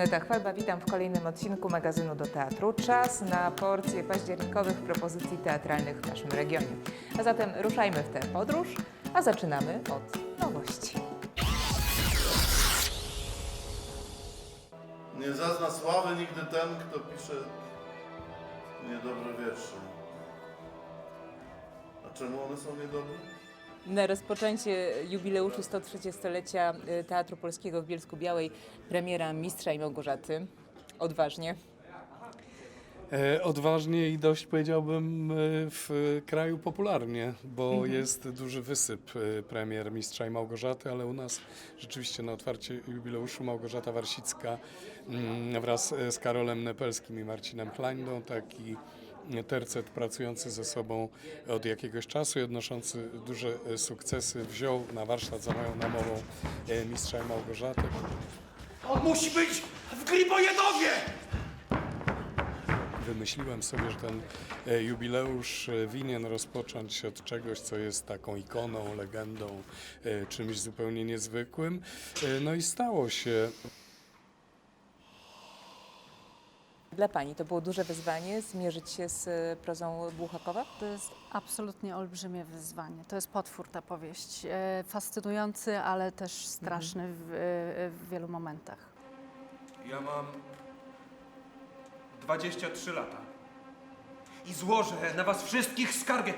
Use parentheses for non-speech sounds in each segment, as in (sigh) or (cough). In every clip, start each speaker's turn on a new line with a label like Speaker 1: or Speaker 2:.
Speaker 1: Aneta Chwalba, witam w kolejnym odcinku magazynu do teatru. Czas na porcję październikowych propozycji teatralnych w naszym regionie. A zatem ruszajmy w tę podróż, a zaczynamy od nowości.
Speaker 2: Nie zazna sławy nigdy ten, kto pisze niedobre wiersze. A czemu one są niedobre?
Speaker 1: Na rozpoczęcie jubileuszu 130-lecia y, Teatru Polskiego w Bielsku Białej premiera Mistrza i Małgorzaty. Odważnie.
Speaker 3: E, Odważnie i dość powiedziałbym e, w kraju popularnie, bo jest duży wysyp e, premier Mistrza i Małgorzaty, ale u nas rzeczywiście na otwarcie jubileuszu Małgorzata Warsicka mm, wraz z Karolem Nepelskim i Marcinem Kleindą, taki tercet pracujący ze sobą od jakiegoś czasu i odnoszący duże e, sukcesy wziął na warsztat za moją namową e, Mistrza i Małgorzatę.
Speaker 4: On musi być w Gribojedowie!
Speaker 3: Wymyśliłem sobie, że ten e, jubileusz winien rozpocząć się od czegoś, co jest taką ikoną, legendą, czymś zupełnie niezwykłym. No i stało się.
Speaker 1: Dla Pani to było duże wyzwanie zmierzyć się z prozą Buchakowa?
Speaker 5: To jest absolutnie olbrzymie wyzwanie. To jest potwór ta powieść. E, Fascynujący, ale też straszny w, e, w wielu momentach.
Speaker 4: Ja mam 23 lata. I złożę na was wszystkich skargę.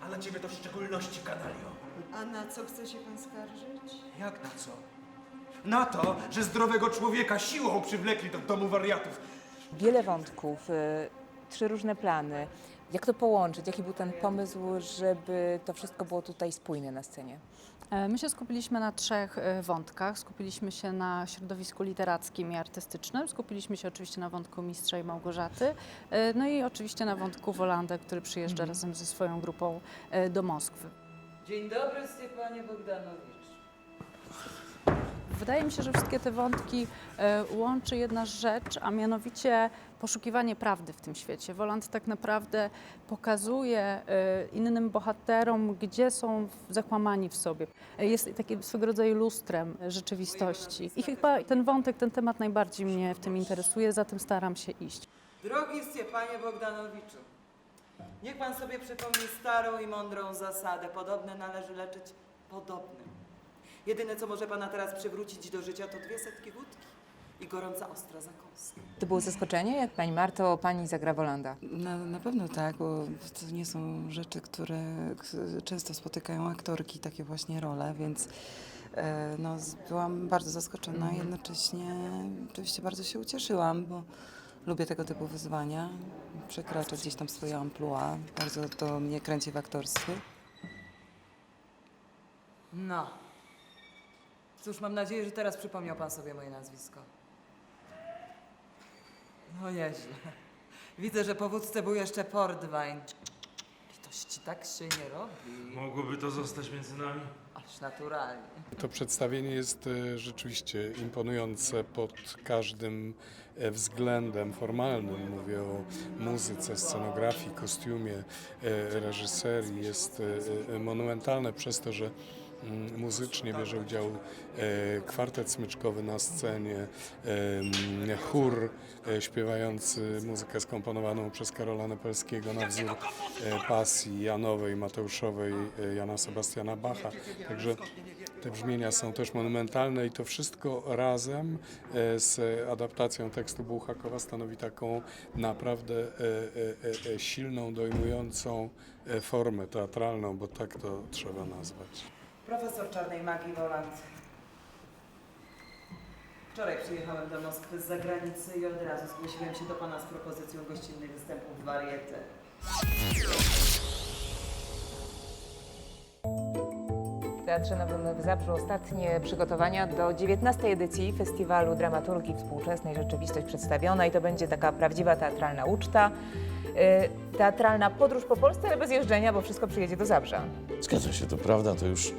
Speaker 4: A na ciebie to w szczególności kanalio.
Speaker 6: A na co chce się pan skarżyć?
Speaker 4: Jak na co? Na to, że zdrowego człowieka siłą przywlekli do domu wariatów.
Speaker 1: Wiele wątków, y, trzy różne plany. Jak to połączyć? Jaki był ten pomysł, żeby to wszystko było tutaj spójne na scenie?
Speaker 5: E, My się skupiliśmy na trzech e, wątkach. Skupiliśmy się na środowisku literackim i artystycznym, skupiliśmy się oczywiście na wątku Mistrza i Małgorzaty, e, no i oczywiście na wątku Wolanda, który przyjeżdża razem ze swoją grupą e, do Moskwy.
Speaker 7: Dzień dobry, Stefanie Bogdanowicz.
Speaker 5: Wydaje mi się, że wszystkie te wątki e, łączy jedna rzecz, a mianowicie poszukiwanie prawdy w tym świecie. Woland tak naprawdę pokazuje e, innym bohaterom, gdzie są zakłamani w sobie. E, Jest takim swego rodzaju lustrem rzeczywistości. I chyba ten wątek, ten temat najbardziej mnie w tym interesuje, za tym staram się iść.
Speaker 7: Drogi Stefanie Bogdanowiczu, niech pan sobie przypomni starą i mądrą zasadę. Podobne należy leczyć podobnym. Jedyne, co może pana teraz przywrócić do życia, to dwie setki wódki i gorąca ostra zakąska.
Speaker 1: To było zaskoczenie, jak Pani Marto, Pani zagra Wolanda.
Speaker 6: Na, na pewno tak, bo to nie są rzeczy, które często spotykają aktorki, takie właśnie role, więc e, no, byłam bardzo zaskoczona, jednocześnie oczywiście bardzo się ucieszyłam, bo lubię tego typu wyzwania, przekraczę gdzieś tam swoje amplua, bardzo to mnie kręci w aktorstwie.
Speaker 7: No. Cóż, mam nadzieję, że teraz przypomniał pan sobie moje nazwisko. No nieźle. Widzę, że po wódce był jeszcze portwine. Litości tak się nie robi.
Speaker 8: Mogłoby to zostać między nami?
Speaker 7: Aż naturalnie.
Speaker 3: To przedstawienie jest e, rzeczywiście imponujące pod każdym e, względem formalnym. Mówię o muzyce, scenografii, kostiumie, e, reżyserii. Jest e, e, monumentalne przez to, że muzycznie bierze udział e, kwartet smyczkowy na scenie, mm, chór e, śpiewający muzykę skomponowaną przez Karola Nepelskiego na wzór e, pasji Janowej, Mateuszowej, Jana Sebastiana Bacha. Także te brzmienia są też monumentalne i to wszystko razem z adaptacją tekstu Bułhakowa stanowi taką naprawdę silną, dojmującą formę teatralną, bo tak to trzeba nazwać.
Speaker 7: Profesor czarnej magii Woland. Wczoraj przyjechałem do Moskwy z zagranicy i od razu zgłosiłem się do pana z propozycją gościnnych występów w Varieté.
Speaker 1: W Teatrze Nowym w Zabrzu ostatnie przygotowania do 19. edycji Festiwalu Dramaturgii Współczesnej Rzeczywistość Przedstawiona i to będzie taka prawdziwa teatralna uczta. y, Teatralna podróż po Polsce, ale bez jeżdżenia, bo wszystko przyjedzie do Zabrza.
Speaker 9: Zgadza się, to prawda, to już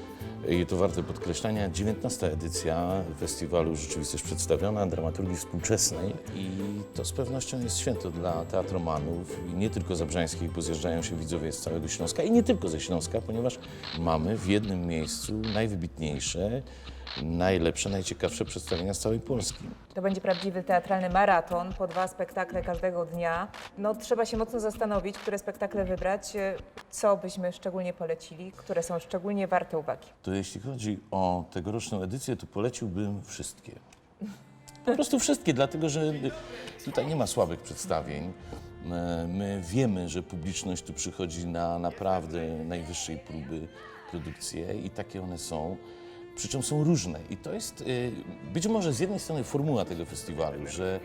Speaker 9: i to warte podkreślenia, 19. edycja festiwalu Rzeczywistość Przedstawiona Dramaturgii Współczesnej i to z pewnością jest święto dla teatromanów i nie tylko zabrzańskich, bo zjeżdżają się widzowie z całego Śląska i nie tylko ze Śląska, ponieważ mamy w jednym miejscu najwybitniejsze najlepsze, najciekawsze przedstawienia z całej Polski.
Speaker 1: To będzie prawdziwy teatralny maraton, po dwa spektakle każdego dnia. No, trzeba się mocno zastanowić, które spektakle wybrać, e, co byśmy szczególnie polecili, które są szczególnie warte uwagi.
Speaker 9: To jeśli chodzi o tegoroczną edycję, to poleciłbym wszystkie. Po prostu wszystkie, dlatego że tutaj nie ma słabych przedstawień. E, My wiemy, że publiczność tu przychodzi na naprawdę najwyższej próby produkcje i takie one są. Przy czym są różne. I to jest e, być może z jednej strony formuła tego festiwalu, że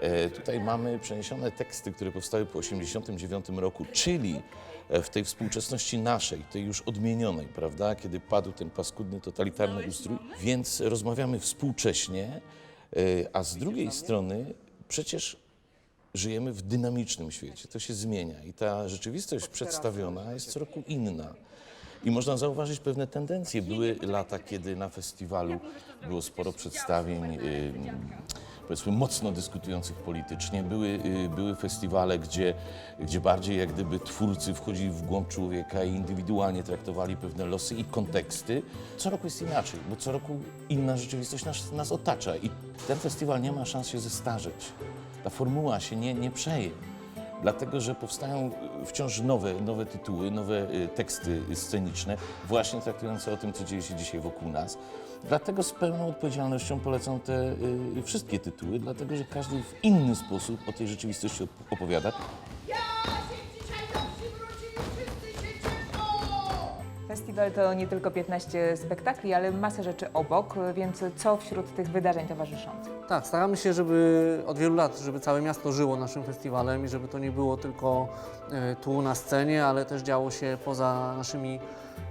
Speaker 9: e, tutaj mamy przeniesione teksty, które powstały po 1989 roku, czyli e, w tej współczesności naszej, tej już odmienionej, prawda, kiedy padł ten paskudny, totalitarny ustrój, więc rozmawiamy współcześnie, e, a z drugiej strony przecież żyjemy w dynamicznym świecie, to się zmienia i ta rzeczywistość przedstawiona jest co roku inna. I można zauważyć pewne tendencje. Były lata, kiedy na festiwalu było sporo przedstawień, powiedzmy, mocno dyskutujących politycznie. Były, y, były festiwale, gdzie, gdzie bardziej jak gdyby twórcy wchodzili w głąb człowieka i indywidualnie traktowali pewne losy i konteksty. Co roku jest inaczej, bo co roku inna rzeczywistość nas, nas otacza i ten festiwal nie ma szans się zestarzeć. Ta formuła się nie, nie przeje dlatego że powstają wciąż nowe, nowe tytuły, nowe y, teksty sceniczne, właśnie traktujące o tym, co dzieje się dzisiaj wokół nas. Dlatego z pełną odpowiedzialnością polecam te y, wszystkie tytuły, dlatego że każdy w inny sposób o tej rzeczywistości op- opowiada.
Speaker 1: Festiwal to nie tylko 15 spektakli, ale masę rzeczy obok, więc co wśród tych wydarzeń towarzyszących?
Speaker 10: Tak, staramy się, żeby od wielu lat, żeby całe miasto żyło naszym festiwalem i żeby to nie było tylko e, tu na scenie, ale też działo się poza naszymi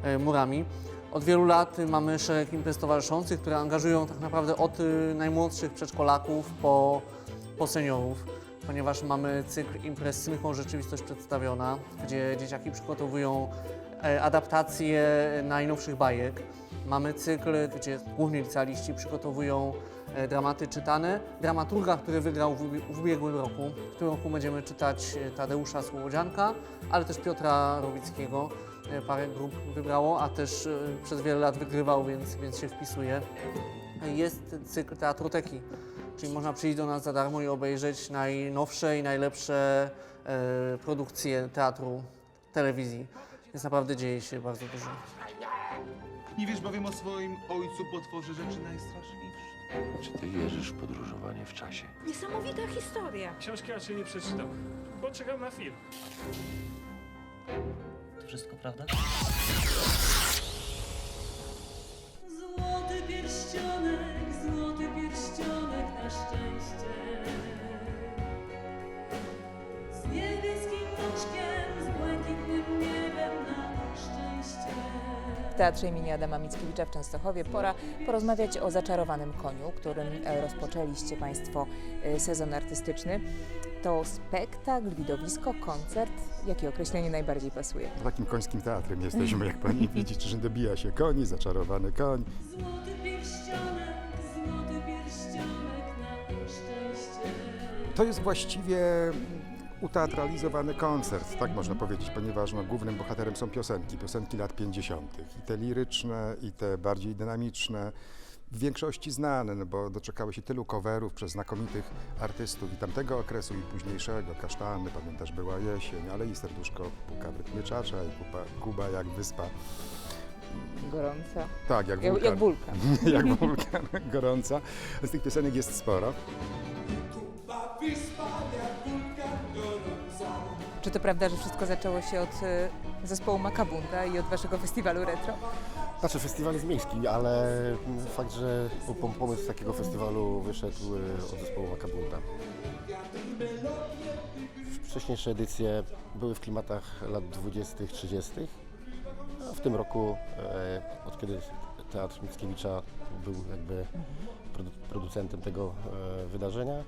Speaker 10: e, murami. Od wielu lat mamy szereg imprez towarzyszących, które angażują tak naprawdę od y, najmłodszych przedszkolaków po, po seniorów, ponieważ mamy cykl imprez Smychą Rzeczywistość Przedstawiona, gdzie dzieciaki przygotowują e, adaptacje najnowszych bajek. Mamy cykl, gdzie głównie licealiści przygotowują dramaty czytane. Dramaturga, który wygrał w, ubie- w ubiegłym roku. W tym roku będziemy czytać e, Tadeusza Słowodzianka, ale też Piotra Rowickiego. E, Parę grup wybrało, a też e, przez wiele lat wygrywał, więc, więc się wpisuje. E, Jest cykl Teatroteki, czyli można przyjść do nas za darmo i obejrzeć najnowsze i najlepsze e, produkcje teatru, telewizji. Więc naprawdę dzieje się bardzo dużo.
Speaker 11: Nie wiesz bowiem o swoim ojcu potworze rzeczy najstraszliwsze.
Speaker 8: Czy ty wierzysz w podróżowanie w czasie?
Speaker 12: Niesamowita historia.
Speaker 8: Książki raczej nie przeczytam, bo czekam na film.
Speaker 11: To wszystko prawda?
Speaker 12: Złoty pierścionek, złoty pierścionek na szczęście. Z niebieskim oczkiem, z błękitnym niebem na szczęście.
Speaker 1: W Teatrze imienia Adama Mickiewicza w Częstochowie pora porozmawiać o zaczarowanym koniu, którym e, rozpoczęliście Państwo e, sezon artystyczny. To spektakl, widowisko, koncert. Jakie określenie najbardziej pasuje?
Speaker 13: Takim końskim teatrem (laughs) jesteśmy, jak pani widzicie, że dobija się koni, zaczarowany koń.
Speaker 12: Złoty pierścionek, złoty pierścionek na szczęście.
Speaker 13: To jest właściwie uteatralizowany koncert, tak można powiedzieć, ponieważ no, głównym bohaterem są piosenki, piosenki lat 50. I te liryczne, i te bardziej dynamiczne, w większości znane, no bo doczekały się tylu coverów przez znakomitych artystów i tamtego okresu, i późniejszego. Kasztany, pamiętasz, była jesień, ale i serduszko puka w rytmie czacza i Kuba, Kuba jak wyspa.
Speaker 1: Gorąca.
Speaker 13: Tak, jak
Speaker 1: Jak,
Speaker 13: wulkan.
Speaker 1: jak wulkan. (laughs)
Speaker 13: jak wulkan, gorąca. Z tych piosenek jest sporo.
Speaker 1: Czy to prawda, że wszystko zaczęło się od e, zespołu Makabunda i od Waszego festiwalu retro?
Speaker 11: Znaczy, festiwal jest miejski, ale fakt, że pom- pomysł takiego festiwalu wyszedł y, od zespołu Makabunda. Wcześniejsze edycje były w klimatach lat 20., 30. A w tym roku, e, od kiedy Teatr Mickiewicza był jakby produ- producentem tego e, wydarzenia,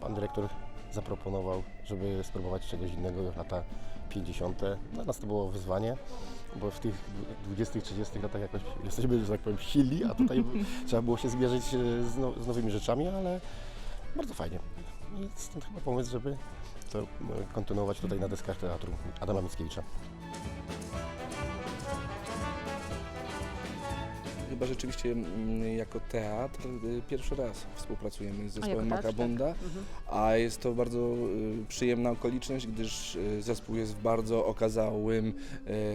Speaker 11: pan dyrektor zaproponował, żeby spróbować czegoś innego lata 50. Dla nas to było wyzwanie, bo w tych 20., 30. latach jakoś jesteśmy, że tak powiem, silni, a tutaj (laughs) trzeba było się zmierzyć e, z, now, z nowymi rzeczami, ale bardzo fajnie. I stąd chyba pomysł, żeby to e, kontynuować tutaj na deskach teatru Adama Mickiewicza.
Speaker 14: Chyba rzeczywiście mm, jako teatr y, pierwszy raz współpracujemy z zespołem
Speaker 5: teatr, tak.
Speaker 14: Makabunda,
Speaker 5: Mhm.
Speaker 14: a jest to bardzo y, przyjemna okoliczność, gdyż y, zespół jest w bardzo okazałym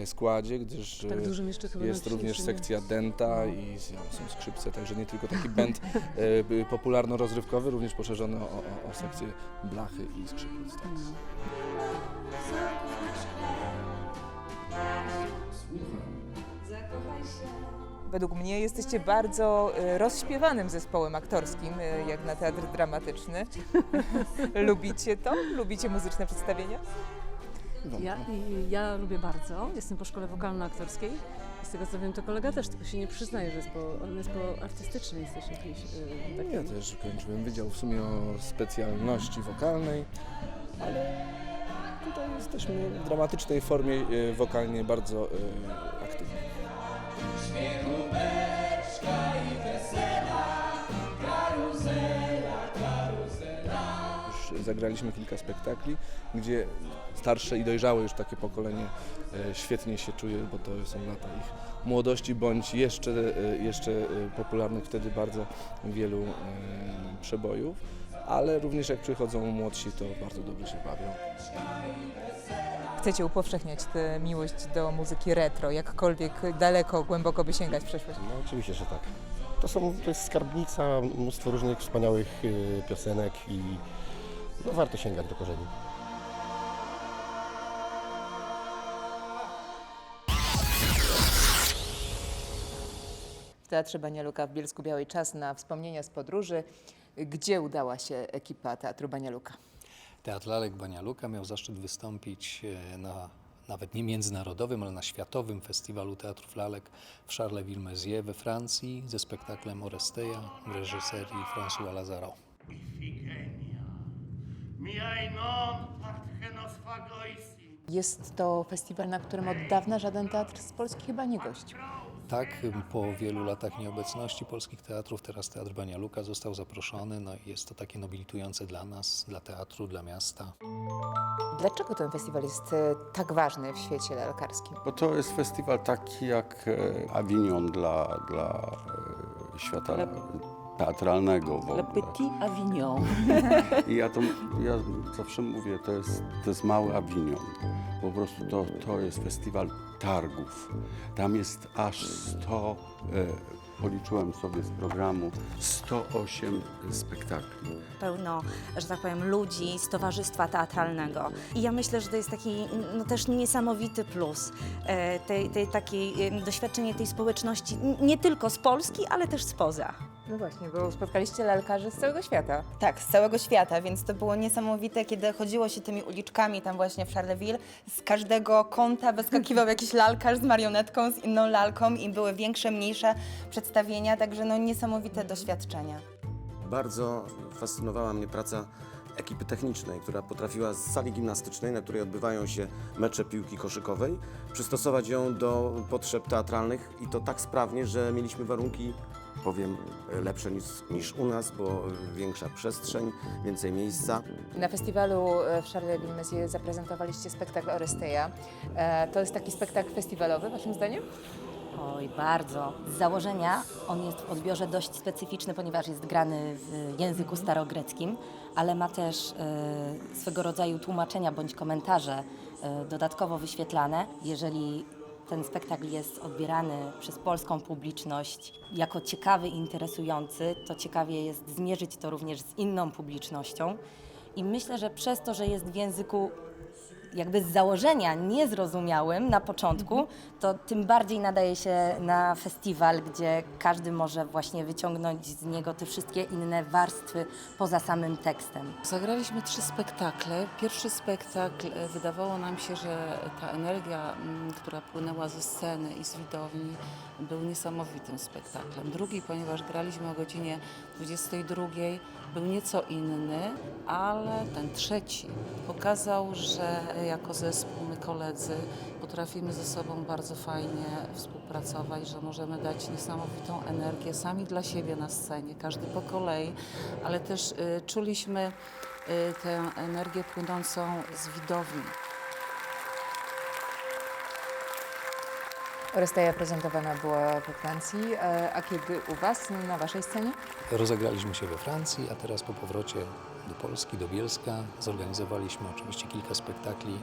Speaker 14: y, składzie, gdyż
Speaker 12: Tak dużym jeszcze chyba
Speaker 14: jest również
Speaker 12: nie?
Speaker 14: sekcja denta
Speaker 12: No.
Speaker 14: i s- są skrzypce, także nie tylko taki band y, popularno-rozrywkowy, również poszerzony o, o, o sekcję blachy i skrzypiec. Tak.
Speaker 12: Zakochaj
Speaker 1: Według mnie jesteście bardzo y, rozśpiewanym zespołem aktorskim, y, jak na teatr dramatyczny. (laughs) Lubicie to? Lubicie muzyczne przedstawienia?
Speaker 12: Ja, ja lubię bardzo. Jestem po szkole wokalno-aktorskiej. Z tego co wiem, to kolega też, tylko się nie przyznaje, że jest po, on jest po artystycznej, jesteś jakiś yy.
Speaker 14: Ja też kończyłem wydział w sumie o specjalności wokalnej, ale tutaj jesteśmy w dramatycznej formie y, wokalnie bardzo Już zagraliśmy kilka spektakli, gdzie starsze i dojrzałe już takie pokolenie e, świetnie się czuje, bo to są lata ich młodości, bądź jeszcze, e, jeszcze e, popularnych wtedy bardzo wielu e, przebojów, ale również jak przychodzą młodsi, to bardzo dobrze się bawią.
Speaker 1: Chcecie upowszechniać tę miłość do muzyki retro, jakkolwiek daleko, głęboko by sięgać w przeszłość?
Speaker 11: No oczywiście, że tak. To, są, to jest skarbnica, mnóstwo różnych wspaniałych y, piosenek i no, warto sięgać do korzeni.
Speaker 1: W Teatrze Banialuka w Bielsku Białej czas na wspomnienia z podróży. Gdzie udała się ekipa Teatru Banialuka?
Speaker 15: Teatr Lalek Banialuka miał zaszczyt wystąpić e, na nawet nie międzynarodowym, ale na światowym festiwalu teatrów lalek w Charleville-Mézières we Francji ze spektaklem Oresteia w reżyserii François Lazaro.
Speaker 1: Jest to festiwal, na którym od dawna żaden teatr z Polski chyba nie gościł.
Speaker 15: Tak, po wielu latach nieobecności polskich teatrów teraz Teatr Banialuka został zaproszony, no i jest to takie nobilitujące dla nas, dla teatru, dla miasta.
Speaker 1: Dlaczego ten festiwal jest e, tak ważny w świecie lalkarskim?
Speaker 16: Bo to jest festiwal taki jak e, Avignon dla, dla e, świata teatralnego w ogóle.
Speaker 17: Avignon.
Speaker 16: I ja to ja zawsze mówię, to jest, to jest mały Avignon. Po prostu to, to jest festiwal targów. Tam jest aż 100, e, policzyłem sobie z programu, 108 spektakli.
Speaker 17: Pełno, że tak powiem, ludzi z towarzystwa teatralnego. I ja myślę, że to jest taki no, też niesamowity plus, e, tej, tej takiej, e, doświadczenie tej społeczności, n- nie tylko z Polski, ale też spoza.
Speaker 1: No właśnie, bo spotkaliście lalkarzy z całego świata.
Speaker 18: Tak, z całego świata, więc to było niesamowite, kiedy chodziło się tymi uliczkami tam właśnie w Charleville. Z każdego kąta wyskakiwał jakiś lalkarz z marionetką, z inną lalką i były większe, mniejsze przedstawienia, także no niesamowite doświadczenia.
Speaker 19: Bardzo fascynowała mnie praca ekipy technicznej, która potrafiła z sali gimnastycznej, na której odbywają się mecze piłki koszykowej, przystosować ją do potrzeb teatralnych i to tak sprawnie, że mieliśmy warunki, powiem, lepsze niż, niż u nas, bo większa przestrzeń, więcej miejsca.
Speaker 1: Na festiwalu e, w Charleville-Mézières zaprezentowaliście spektakl Oresteia. E, To jest taki spektakl festiwalowy, waszym zdaniem?
Speaker 17: Oj, bardzo. Z założenia on jest w odbiorze dość specyficzny, ponieważ jest grany w języku starogreckim, ale ma też e, swego rodzaju tłumaczenia bądź komentarze e, dodatkowo wyświetlane. Jeżeli ten spektakl jest odbierany przez polską publiczność jako ciekawy i interesujący, to ciekawie jest zmierzyć to również z inną publicznością. I myślę, że przez to, że jest w języku jakby z założenia niezrozumiałym na początku, to tym bardziej nadaje się na festiwal, gdzie każdy może właśnie wyciągnąć z niego te wszystkie inne warstwy poza samym tekstem.
Speaker 6: Zagraliśmy trzy spektakle. Pierwszy spektakl e, wydawało nam się, że ta energia, mm, która płynęła ze sceny i z widowni, był niesamowitym spektaklem. Drugi, ponieważ graliśmy o godzinie 22, był nieco inny, ale ten trzeci pokazał, że jako zespół, my koledzy, potrafimy ze sobą bardzo fajnie współpracować, że możemy dać niesamowitą energię sami dla siebie na scenie, każdy po kolei, ale też y, czuliśmy y, tę energię płynącą z widowni.
Speaker 1: Oresteja prezentowana była we Francji, e, a kiedy u Was, na Waszej scenie?
Speaker 15: Rozegraliśmy się we Francji, a teraz po powrocie do Polski, do Bielska zorganizowaliśmy oczywiście kilka spektakli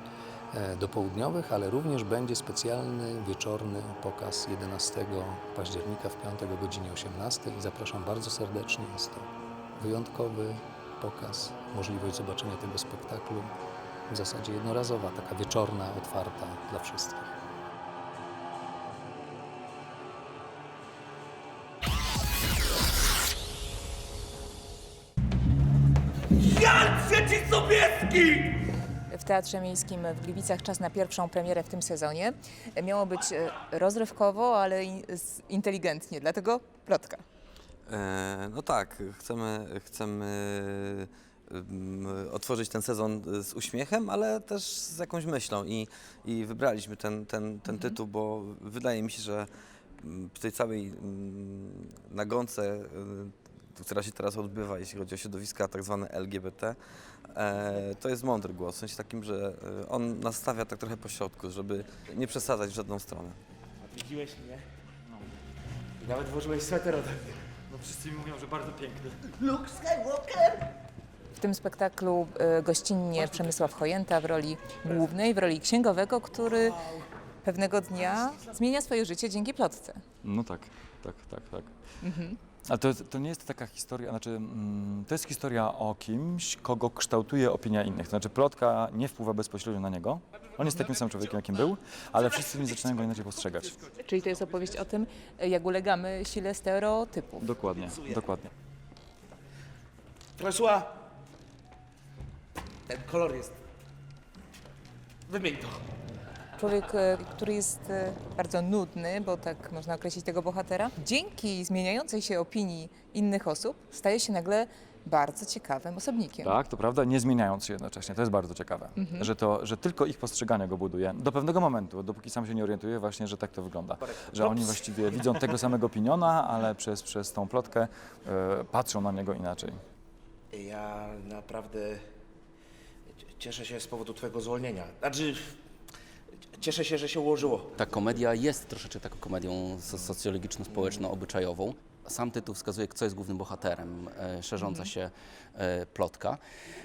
Speaker 15: e, dopołudniowych, ale również będzie specjalny wieczorny pokaz 11 października w piątek o godzinie 18 i zapraszam bardzo serdecznie. Jest to wyjątkowy pokaz, możliwość zobaczenia tego spektaklu w zasadzie jednorazowa, taka wieczorna, otwarta dla wszystkich.
Speaker 1: W Teatrze Miejskim w Gliwicach czas na pierwszą premierę w tym sezonie. Miało być e, rozrywkowo, ale inteligentnie, dlatego plotka.
Speaker 20: E, no tak, chcemy, chcemy ym, otworzyć ten sezon z uśmiechem, ale też z jakąś myślą i, i wybraliśmy ten, ten, ten tytuł, bo wydaje mi się, że mm, w tej całej mm, nagonce, y, która się teraz odbywa, jeśli chodzi o środowiska tak zwane LGBT, e, to jest mądry głos, w sensie takim, że y, on nastawia tak trochę po środku, żeby nie przesadzać w żadną stronę.
Speaker 4: Widziłeś mnie? I nawet włożyłeś sweter ode mnie. No wszyscy mi mówią, że bardzo piękny. Luke Skywalker!
Speaker 1: W tym spektaklu e, gościnnie Przemysław Chojęta w roli głównej, w roli księgowego, który pewnego dnia zmienia swoje życie dzięki plotce.
Speaker 21: No tak, tak, tak, tak.
Speaker 1: Mhm.
Speaker 21: Ale to, to nie jest taka historia, znaczy mm, to jest historia o kimś, kogo kształtuje opinia innych. To znaczy plotka nie wpływa bezpośrednio na niego. On jest takim samym człowiekiem, jakim był, ale wszyscy inni zaczynają go inaczej postrzegać.
Speaker 1: Czyli to jest opowieść o tym, jak ulegamy sile stereotypów.
Speaker 21: Dokładnie, dokładnie.
Speaker 4: François! Ten kolor jest... Wymień to.
Speaker 1: Człowiek, e, który jest e, bardzo nudny, bo tak można określić tego bohatera, dzięki zmieniającej się opinii innych osób staje się nagle bardzo ciekawym osobnikiem.
Speaker 21: Tak, to prawda, nie zmieniając się jednocześnie. To jest bardzo ciekawe,
Speaker 1: Mhm.
Speaker 21: że, to, że tylko ich postrzeganie go buduje. Do pewnego momentu, dopóki sam się nie orientuje właśnie, że tak to wygląda. Że oni właściwie widzą tego samego piniona, ale przez, przez tą plotkę e, patrzą na niego inaczej.
Speaker 22: Ja naprawdę cieszę się z powodu Twojego zwolnienia. Znaczy, cieszę się, że się ułożyło.
Speaker 23: Ta komedia jest troszeczkę taką komedią so- socjologiczno-społeczno-obyczajową. Sam tytuł wskazuje, kto jest głównym bohaterem, e, szerząca się e, plotka.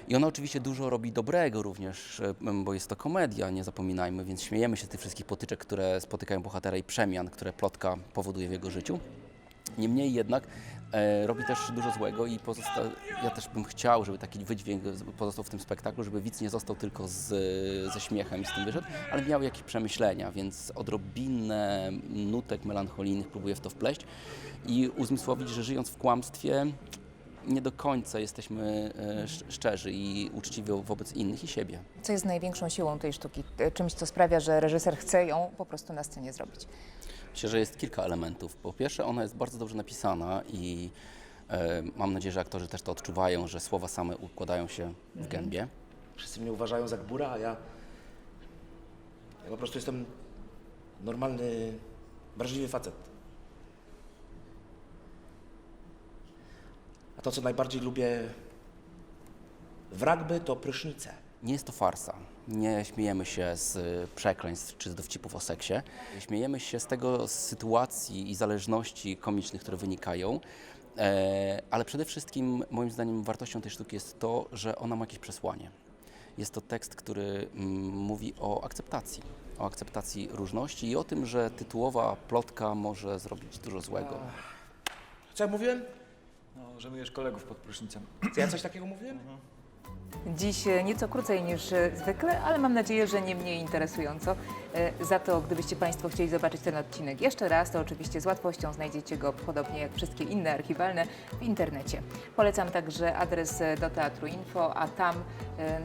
Speaker 23: I ona oczywiście dużo robi dobrego również, e, bo jest to komedia, nie zapominajmy, więc śmiejemy się z tych wszystkich potyczek, które spotykają bohatera i przemian, które plotka powoduje w jego życiu. Niemniej jednak e, robi też dużo złego i pozosta... ja też bym chciał, żeby taki wydźwięk pozostał w tym spektaklu, żeby widz nie został tylko z, ze śmiechem i z tym wyszedł, ale miał jakieś przemyślenia, więc odrobinę nutek melancholijnych próbuję w to wpleść i uzmysłowić, że żyjąc w kłamstwie nie do końca jesteśmy e, sz- szczerzy i uczciwi wobec innych i siebie.
Speaker 1: Co jest największą siłą tej sztuki? E, Czymś, co sprawia, że reżyser chce ją po prostu na scenie zrobić.
Speaker 23: Myślę, że jest kilka elementów. Po pierwsze, ona jest bardzo dobrze napisana i e, mam nadzieję, że aktorzy też to odczuwają, że słowa same układają się w gębie.
Speaker 22: Wszyscy mnie uważają za gbura, a ja... Ja po prostu jestem normalny, wrażliwy facet. A to, co najbardziej lubię w rugby, to prysznice.
Speaker 23: Nie jest to farsa. Nie śmiejemy się z przekleństw czy z dowcipów o seksie. Śmiejemy się z tego z sytuacji i zależności komicznych, które wynikają. E, ale przede wszystkim, moim zdaniem, wartością tej sztuki jest to, że ona ma jakieś przesłanie. Jest to tekst, który mm, mówi o akceptacji, o akceptacji różności i o tym, że tytułowa plotka może zrobić dużo złego.
Speaker 22: Co ja mówiłem?
Speaker 21: No, że myjesz kolegów pod prysznicem.
Speaker 22: Co ja coś takiego mówiłem?
Speaker 1: Dziś e, nieco krócej niż e, zwykle, ale mam nadzieję, że nie mniej interesująco. E, Za to, gdybyście Państwo chcieli zobaczyć ten odcinek jeszcze raz, to oczywiście z łatwością znajdziecie go, podobnie jak wszystkie inne archiwalne, w internecie. Polecam także adres do Teatru Info, a tam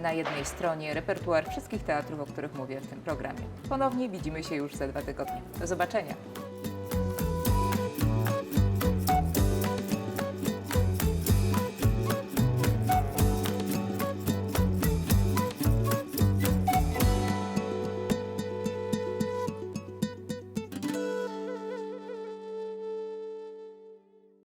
Speaker 1: na jednej stronie repertuar wszystkich teatrów, o których mówię w tym programie. Ponownie widzimy się już za dwa tygodnie. Do zobaczenia.